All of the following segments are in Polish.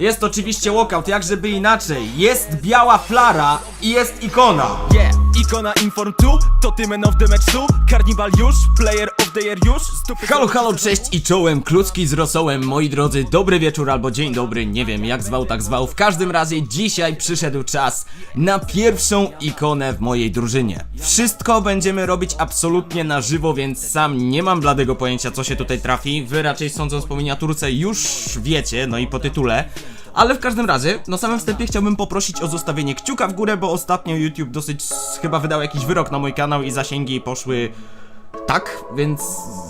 Jest oczywiście walkout, jak żeby inaczej. Jest biała flara i jest ikona. Yeah, ikona Inform 2, to ty man of the match 2 Carnival już, player year już Halo, halo, cześć i czołem, klucki z rosołem, moi drodzy, dobry wieczór albo dzień dobry, nie wiem jak zwał, tak zwał. W każdym razie dzisiaj przyszedł czas na pierwszą ikonę w mojej drużynie. Wszystko będziemy robić absolutnie na żywo, więc sam nie mam bladego pojęcia co się tutaj trafi. Wy raczej sądząc po miniaturce już wiecie, no i po tytule. Ale w każdym razie, na samym wstępie chciałbym poprosić o zostawienie kciuka w górę, bo ostatnio YouTube dosyć chyba wydał jakiś wyrok na mój kanał i zasięgi poszły tak, więc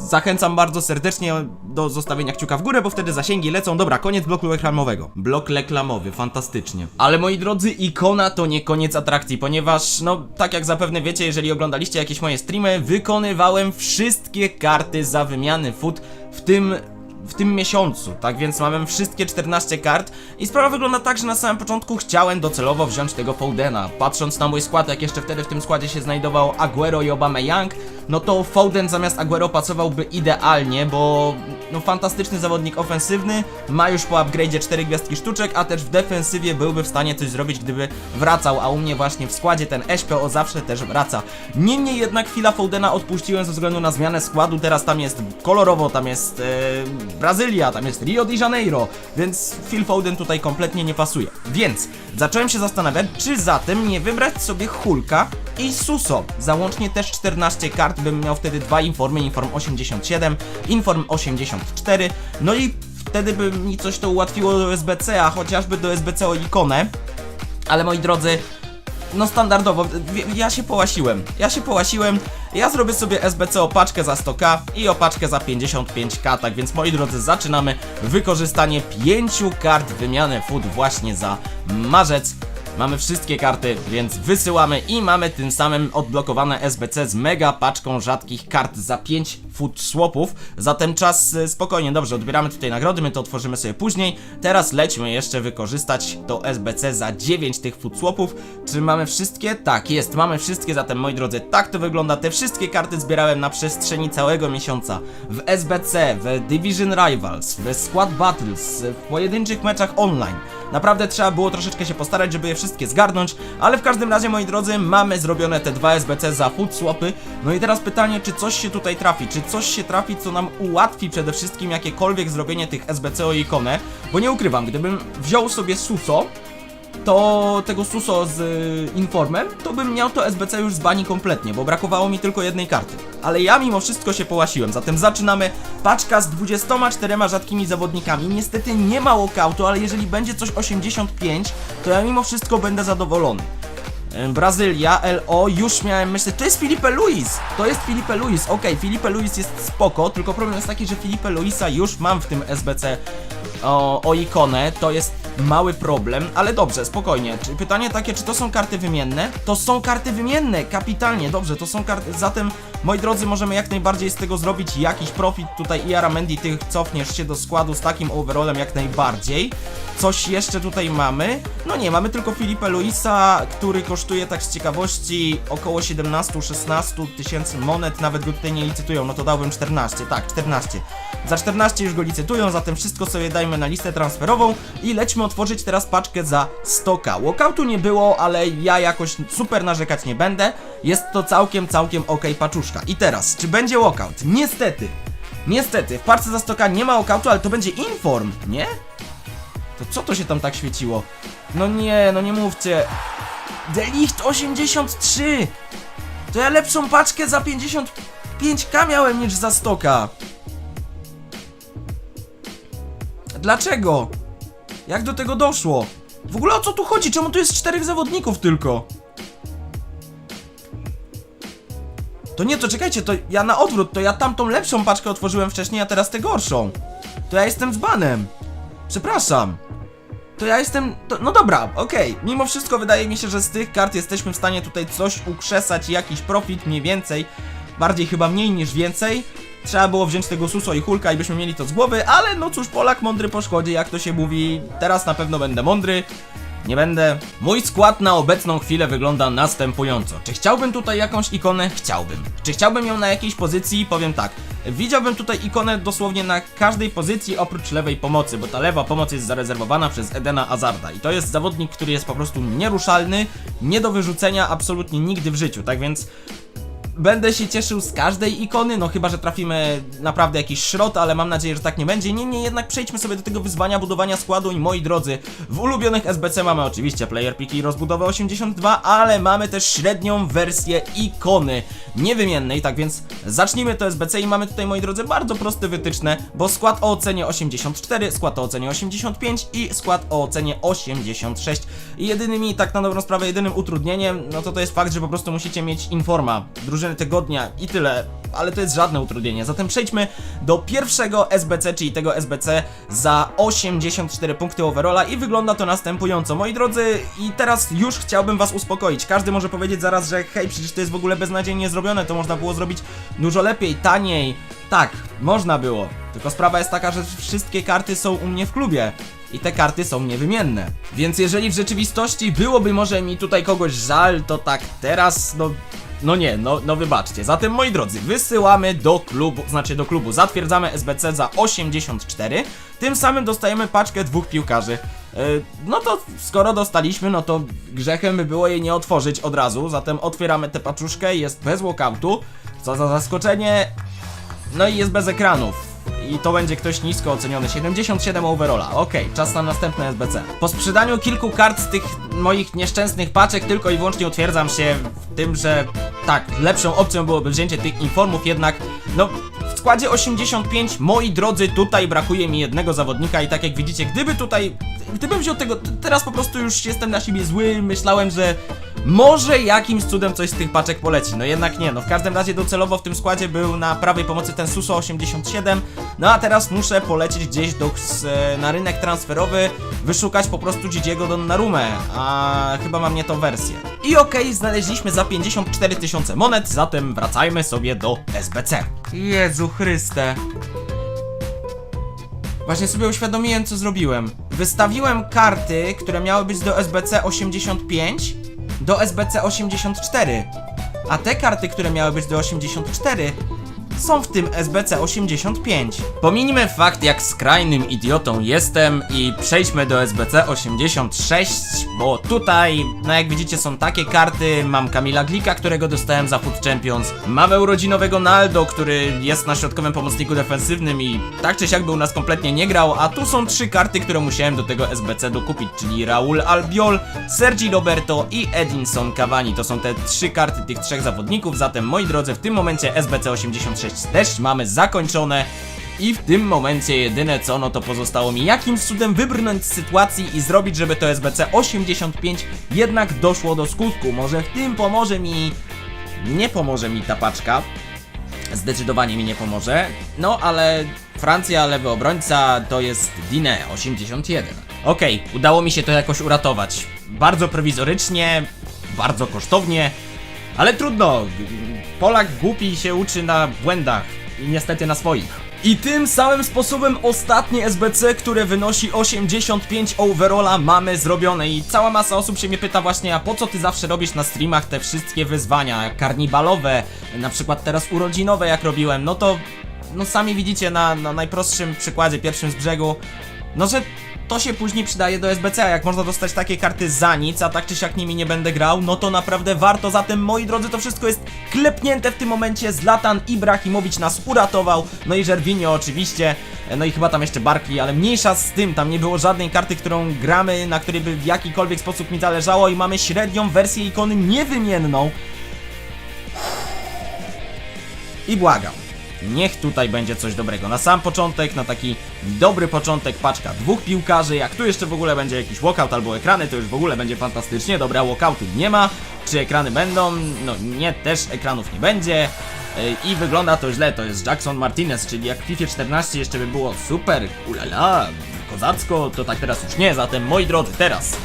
zachęcam bardzo serdecznie do zostawienia kciuka w górę, bo wtedy zasięgi lecą. Dobra, koniec bloku reklamowego. Blok reklamowy, fantastycznie. Ale moi drodzy, ikona to nie koniec atrakcji, ponieważ, no, tak jak zapewne wiecie, jeżeli oglądaliście jakieś moje streamy, wykonywałem wszystkie karty za wymiany food w tym w tym miesiącu, tak więc mamy wszystkie 14 kart i sprawa wygląda tak, że na samym początku chciałem docelowo wziąć tego Foudena. Patrząc na mój skład, jak jeszcze wtedy w tym składzie się znajdował Aguero i Obama Young, no to Foden zamiast Aguero pasowałby idealnie, bo no fantastyczny zawodnik ofensywny, ma już po upgrade'zie 4 gwiazdki sztuczek, a też w defensywie byłby w stanie coś zrobić, gdyby wracał, a u mnie właśnie w składzie ten SPO zawsze też wraca. Niemniej jednak chwila Foudena odpuściłem ze względu na zmianę składu, teraz tam jest kolorowo, tam jest e, Brazylia, tam jest Rio de Janeiro, więc Phil Foden tutaj kompletnie nie pasuje. Więc zacząłem się zastanawiać, czy zatem nie wybrać sobie Hulka i Suso. Załącznie też 14 kart, bym miał wtedy dwa informy, Inform 87, Inform 84, no i wtedy by mi coś to ułatwiło do SBC, a chociażby do SBC o ikonę. Ale moi drodzy, no standardowo, ja się połasiłem, ja się połasiłem, ja zrobię sobie SBC opaczkę za 100k i opaczkę za 55k, tak więc moi drodzy zaczynamy wykorzystanie 5 kart wymiany food właśnie za marzec. Mamy wszystkie karty, więc wysyłamy i mamy tym samym odblokowane SBC z mega paczką rzadkich kart za 5 food swapów. Zatem czas y, spokojnie, dobrze, odbieramy tutaj nagrody, my to otworzymy sobie później. Teraz lećmy jeszcze wykorzystać to SBC za 9 tych food swapów. Czy mamy wszystkie? Tak, jest, mamy wszystkie, zatem moi drodzy, tak to wygląda. Te wszystkie karty zbierałem na przestrzeni całego miesiąca w SBC, w Division Rivals, w Squad Battles, w pojedynczych meczach online. Naprawdę trzeba było troszeczkę się postarać, żeby je wszystkie zgarnąć, ale w każdym razie, moi drodzy, mamy zrobione te dwa SBC za food swapy. No i teraz pytanie, czy coś się tutaj trafi, czy coś się trafi, co nam ułatwi przede wszystkim jakiekolwiek zrobienie tych SBC o ikonę, bo nie ukrywam, gdybym wziął sobie Suso, to tego Suso z y, Informem, to bym miał to SBC już z bani kompletnie, bo brakowało mi tylko jednej karty. Ale ja mimo wszystko się połasiłem, zatem zaczynamy paczka z 24 rzadkimi zawodnikami. Niestety nie ma walkoutu, ale jeżeli będzie coś 85, to ja mimo wszystko będę zadowolony. Ym, Brazylia, LO, już miałem myśleć, to jest Filipe Luis, to jest Filipe Luis, okej, Filipe Luis jest spoko, tylko problem jest taki, że Filipe Luisa już mam w tym SBC o, o ikonę, to jest mały problem, ale dobrze, spokojnie. Czy, pytanie takie, czy to są karty wymienne? To są karty wymienne, kapitalnie, dobrze, to są karty, zatem moi drodzy, możemy jak najbardziej z tego zrobić jakiś profit. Tutaj i Aramendi, ty cofniesz się do składu z takim overallem jak najbardziej. Coś jeszcze tutaj mamy? No nie, mamy tylko Filipe Luisa, który kosztuje tak z ciekawości około 17-16 tysięcy monet, nawet go tutaj nie licytują, no to dałbym 14, tak, 14. Za 14 już go licytują, zatem wszystko sobie dajmy na listę transferową i lećmy otworzyć teraz paczkę za 100k. Walkoutu nie było, ale ja jakoś super narzekać nie będę. Jest to całkiem, całkiem ok I teraz, czy będzie walkout? Niestety. Niestety, w parce za 100k nie ma walkoutu, ale to będzie inform, nie? To co to się tam tak świeciło? No nie, no nie mówcie. Delicht 83! To ja lepszą paczkę za 55k miałem niż za 100k. Dlaczego? Jak do tego doszło? W ogóle o co tu chodzi? Czemu tu jest czterech zawodników tylko? To nie, to czekajcie, to ja na odwrót, to ja tamtą lepszą paczkę otworzyłem wcześniej, a teraz tę gorszą. To ja jestem z banem. Przepraszam. To ja jestem. To, no dobra, okej. Mimo wszystko wydaje mi się, że z tych kart jesteśmy w stanie tutaj coś ukrzesać, jakiś profit mniej więcej. Bardziej chyba mniej niż więcej. Trzeba było wziąć tego Suso i Hulka i byśmy mieli to z głowy, ale no cóż, Polak mądry po szkodzie, jak to się mówi. Teraz na pewno będę mądry. Nie będę. Mój skład na obecną chwilę wygląda następująco. Czy chciałbym tutaj jakąś ikonę? Chciałbym. Czy chciałbym ją na jakiejś pozycji? Powiem tak. Widziałbym tutaj ikonę dosłownie na każdej pozycji oprócz lewej pomocy, bo ta lewa pomoc jest zarezerwowana przez Edena Azarda i to jest zawodnik, który jest po prostu nieruszalny, nie do wyrzucenia absolutnie nigdy w życiu, tak więc Będę się cieszył z każdej ikony, no chyba, że trafimy naprawdę jakiś szrot, ale mam nadzieję, że tak nie będzie. Niemniej jednak przejdźmy sobie do tego wyzwania budowania składu i moi drodzy, w ulubionych SBC mamy oczywiście player piki i rozbudowę 82, ale mamy też średnią wersję ikony niewymiennej, tak więc zacznijmy to SBC i mamy tutaj, moi drodzy, bardzo proste wytyczne, bo skład o ocenie 84, skład o ocenie 85 i skład o ocenie 86. I jedynymi, tak na dobrą sprawę, jedynym utrudnieniem, no to to jest fakt, że po prostu musicie mieć informa, drużyny tygodnia i tyle, ale to jest żadne utrudnienie. Zatem przejdźmy do pierwszego SBC, czyli tego SBC za 84 punkty overalla i wygląda to następująco. Moi drodzy, i teraz już chciałbym was uspokoić. Każdy może powiedzieć zaraz, że hej, przecież to jest w ogóle beznadziejnie zrobione, to można było zrobić dużo lepiej, taniej. Tak, można było. Tylko sprawa jest taka, że wszystkie karty są u mnie w klubie i te karty są niewymienne. Więc jeżeli w rzeczywistości byłoby może mi tutaj kogoś żal, to tak teraz, no. No nie, no, no wybaczcie. Zatem moi drodzy, wysyłamy do klubu, znaczy do klubu, zatwierdzamy SBC za 84. Tym samym dostajemy paczkę dwóch piłkarzy. Yy, no to skoro dostaliśmy, no to grzechem by było jej nie otworzyć od razu. Zatem otwieramy tę paczuszkę, jest bez walkoutu. Co za zaskoczenie. No i jest bez ekranów. I to będzie ktoś nisko oceniony. 77 overalla. Okej, czas na następne SBC. Po sprzedaniu kilku kart z tych moich nieszczęsnych paczek tylko i wyłącznie utwierdzam się w tym, że tak, lepszą opcją byłoby wzięcie tych informów, jednak no w składzie 85, moi drodzy, tutaj brakuje mi jednego zawodnika i tak jak widzicie, gdyby tutaj, gdybym wziął tego, teraz po prostu już jestem na siebie zły, myślałem, że może jakimś cudem coś z tych paczek poleci, no jednak nie, no w każdym razie docelowo w tym składzie był na prawej pomocy ten Suso 87, no a teraz muszę polecieć gdzieś do, na rynek transferowy, wyszukać po prostu Dzidziego Donnarumę, a chyba mam nie tą wersję. I okej, znaleźliśmy za 54 tysiące monet, zatem wracajmy sobie do SBC. Jezu Chryste. Właśnie sobie uświadomiłem, co zrobiłem. Wystawiłem karty, które miały być do SBC 85, do SBC 84. A te karty, które miały być do 84, są w tym SBC 85. Pominijmy fakt, jak skrajnym idiotą jestem i przejdźmy do SBC 86, bo tutaj, no jak widzicie, są takie karty. Mam Kamila Glika, którego dostałem za Food Champions. Mamy urodzinowego Naldo, który jest na środkowym pomocniku defensywnym i tak czy siak był nas kompletnie nie grał, a tu są trzy karty, które musiałem do tego SBC dokupić, czyli Raul Albiol, Sergi Roberto i Edinson Cavani. To są te trzy karty tych trzech zawodników, zatem moi drodzy, w tym momencie SBC 86 też mamy zakończone. I w tym momencie jedyne co, no to pozostało mi jakimś cudem wybrnąć z sytuacji i zrobić, żeby to SBC 85 jednak doszło do skutku. Może w tym pomoże mi... Nie pomoże mi ta paczka. Zdecydowanie mi nie pomoże. No ale Francja, lewy obrońca to jest Dine 81. Okej, udało mi się to jakoś uratować. Bardzo prowizorycznie, bardzo kosztownie, ale trudno. Polak głupi się uczy na błędach i niestety na swoich. I tym samym sposobem ostatnie SBC, które wynosi 85 overalla mamy zrobione i cała masa osób się mnie pyta właśnie, a po co ty zawsze robisz na streamach te wszystkie wyzwania karnibalowe, na przykład teraz urodzinowe jak robiłem, no to no sami widzicie na, na najprostszym przykładzie, pierwszym z brzegu, no że to się później przydaje do SBC, a jak można dostać takie karty za nic, a tak czy siak nimi nie będę grał, no to naprawdę warto, zatem moi drodzy, to wszystko jest klepnięte w tym momencie, Zlatan Ibrahimowicz nas uratował, no i Żerwinio oczywiście, no i chyba tam jeszcze Barkley, ale mniejsza z tym, tam nie było żadnej karty, którą gramy, na której by w jakikolwiek sposób mi zależało i mamy średnią wersję ikony niewymienną, i błagam. Niech tutaj będzie coś dobrego. Na sam początek, na taki dobry początek, paczka dwóch piłkarzy. Jak tu jeszcze w ogóle będzie jakiś walkout albo ekrany, to już w ogóle będzie fantastycznie. Dobra, walkoutu nie ma. Czy ekrany będą? No nie, też ekranów nie będzie. Yy, I wygląda to źle, to jest Jackson Martinez, czyli jak w FIFA 14 jeszcze by było super, ulala, kozacko, to tak teraz już nie, zatem moi drodzy, teraz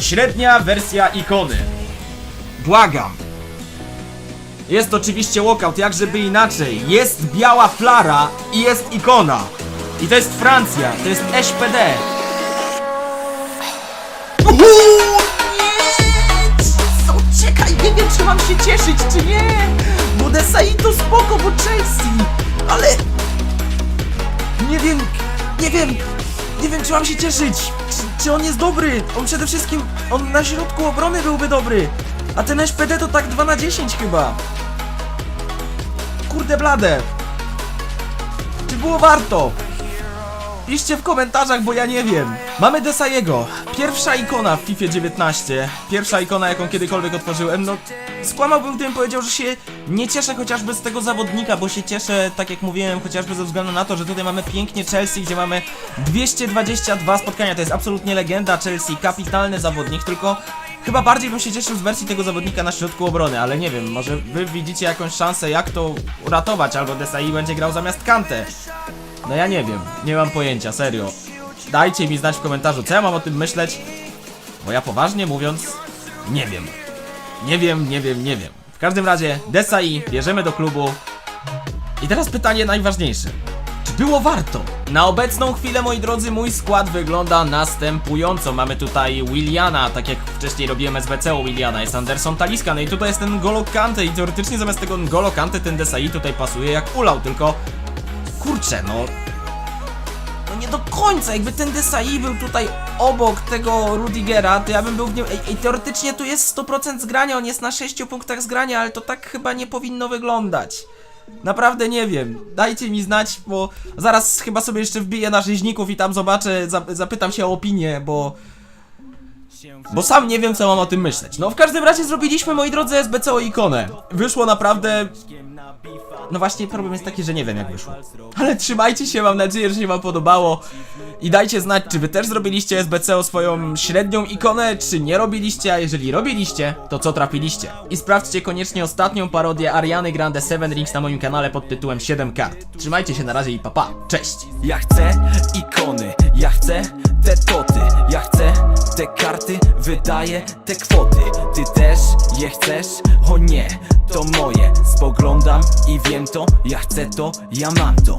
średnia wersja ikony. Błagam, jest oczywiście walkout, jak żeby inaczej. Jest biała flara i jest ikona. I to jest Francja, to jest SPD. Uuu, nie! Co? Czekaj, nie wiem czy mam się cieszyć, czy nie! Budesai to spoko, bo Chelsea! Ale... Nie wiem, nie wiem, nie wiem czy mam się cieszyć! Czy, czy on jest dobry? On przede wszystkim, on na środku obrony byłby dobry! A ten SPD to tak 2 na 10 chyba. Kurde blade. Czy było warto? Piszcie w komentarzach, bo ja nie wiem. Mamy Desaiego. Pierwsza ikona w FIFA 19. Pierwsza ikona, jaką kiedykolwiek otworzyłem. No, skłamałbym, gdybym powiedział, że się nie cieszę chociażby z tego zawodnika, bo się cieszę, tak jak mówiłem, chociażby ze względu na to, że tutaj mamy pięknie Chelsea, gdzie mamy 222 spotkania. To jest absolutnie legenda Chelsea, kapitalny zawodnik, tylko Chyba bardziej bym się cieszył z wersji tego zawodnika na środku obrony, ale nie wiem, może wy widzicie jakąś szansę jak to uratować, albo Desai będzie grał zamiast Kante. No ja nie wiem, nie mam pojęcia, serio. Dajcie mi znać w komentarzu, co ja mam o tym myśleć, bo ja poważnie mówiąc, nie wiem. Nie wiem, nie wiem, nie wiem. W każdym razie, Desai bierzemy do klubu. I teraz pytanie najważniejsze. Było warto? Na obecną chwilę, moi drodzy, mój skład wygląda następująco. Mamy tutaj Williana, tak jak wcześniej robiłem SBC o Williana, jest Anderson Taliska, no i tutaj jest ten Golo Kante i teoretycznie zamiast tego Golo Kante ten Desai tutaj pasuje jak ulał, tylko kurczę, no no nie do końca, jakby ten Desai był tutaj obok tego Rudigera, to ja bym był w nim, ej, teoretycznie tu jest 100% zgrania, on jest na 6 punktach zgrania, ale to tak chyba nie powinno wyglądać. Naprawdę nie wiem, dajcie mi znać, bo zaraz chyba sobie jeszcze wbiję na rzeźników i tam zobaczę, zap zapytam się o opinię, bo... Bo sam nie wiem, co mam o tym myśleć. No w każdym razie zrobiliśmy, moi drodzy, SBC o ikonę. Wyszło naprawdę no właśnie problem jest taki, że nie wiem jak wyszło. Ale trzymajcie się, mam nadzieję, że się wam podobało. I dajcie znać, czy wy też zrobiliście SBC o swoją średnią ikonę, czy nie robiliście, a jeżeli robiliście, to co trafiliście. I sprawdźcie koniecznie ostatnią parodię Ariany Grande 7 Rings na moim kanale pod tytułem 7 kart. Trzymajcie się na razie i papa. Cześć! Ja chcę ikony, ja chcę te toty Ja chcę te karty, wydaję te kwoty. Ty też je chcesz? O nie, to moje. Spoglądam i wiem to, ja chcę to, ja mam to